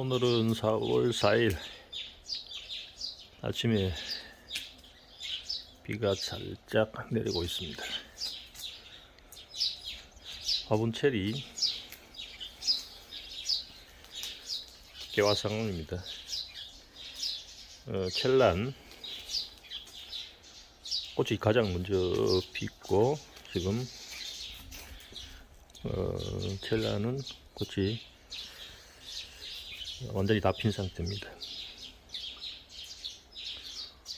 오늘은 4월 4일 아침에 비가 살짝 내리고 있습니다. 화분 체리 개화 상황입니다. 어, 켈란 꽃이 가장 먼저 피고 지금 어, 켈란은 꽃이 완전히 다 핀 상태입니다.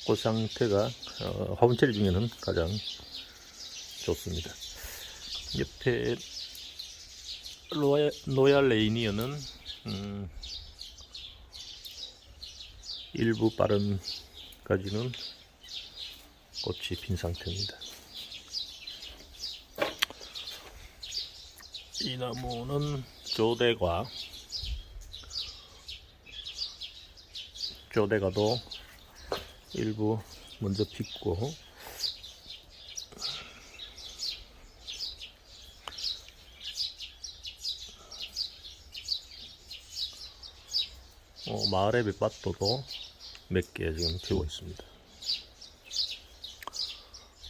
꽃 상태가 어, 화분체리 중에는 가장 좋습니다. 옆에 로얄, 레이니어는 음, 일부 빠른까지는 꽃이 핀 상태입니다. 이 나무는 조대과 조대가도 일부 먼저 폈고. 어, 마을의 밑밭도도 몇 개 지금 피고 있습니다.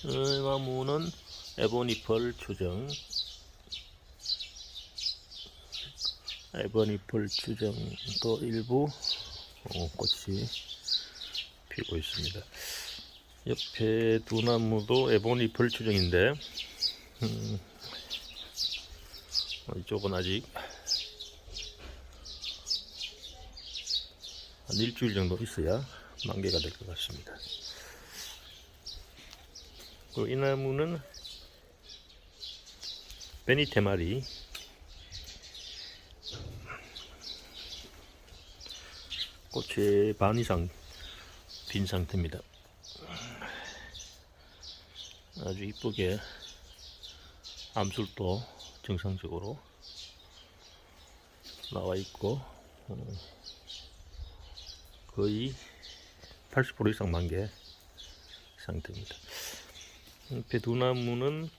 이 나무는 에보니펄 추정. 에보니펄 추정도 일부 어, 꽃이 피고 있습니다. 옆에 두 나무도 에보니펄 추정인데 음, 어, 이쪽은 아직 한 일주일 정도 있어야 만개가 될 것 같습니다. 그리고 이 나무는 베니테마리 꽃의 반 이상 빈 상태입니다. 아주 이쁘게 암술도 정상적으로 나와 있고 어, 거의 80% 이상 만개 상태입니다. 옆에 두 나무는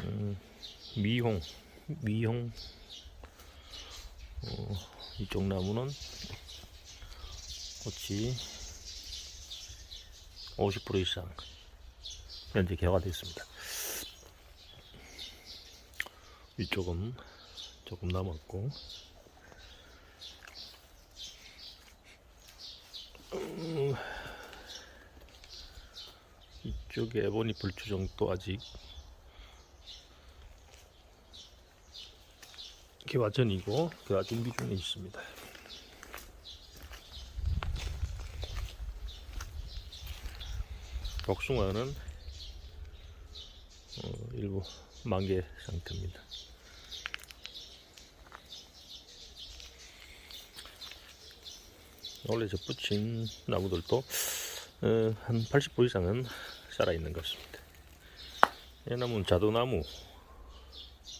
음, 미홍, 미홍 어, 이쪽 나무는 꽃이 50% 이상 현재 개화됐습니다. 이쪽은 조금 남았고 음, 이쪽에 에보니 불추정도 아직 개화 전이고 개화 준비 중에 있습니다. 복숭아는 어, 일부 만개 상태입니다. 원래 저 붙인 나무들도 어, 한 80% 이상은 살아있는 것 같습니다. 이 나무는 자두나무,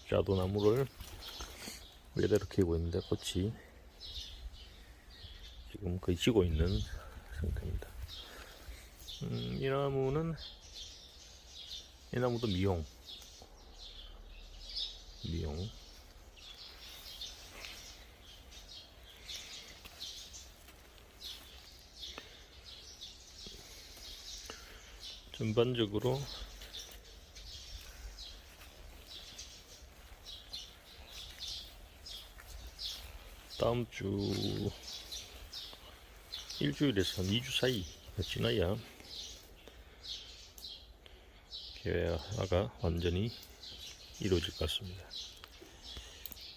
자두나무를 이대로 키우고 있는데 꽃이 지금 거의 지고 있는 상태입니다. 음, 이 나무는 이 나무도 미용 미용 전반적으로 다음 주 일주일에서 한 2주 사이가 지나야 개화가 완전히 이루어질 것 같습니다.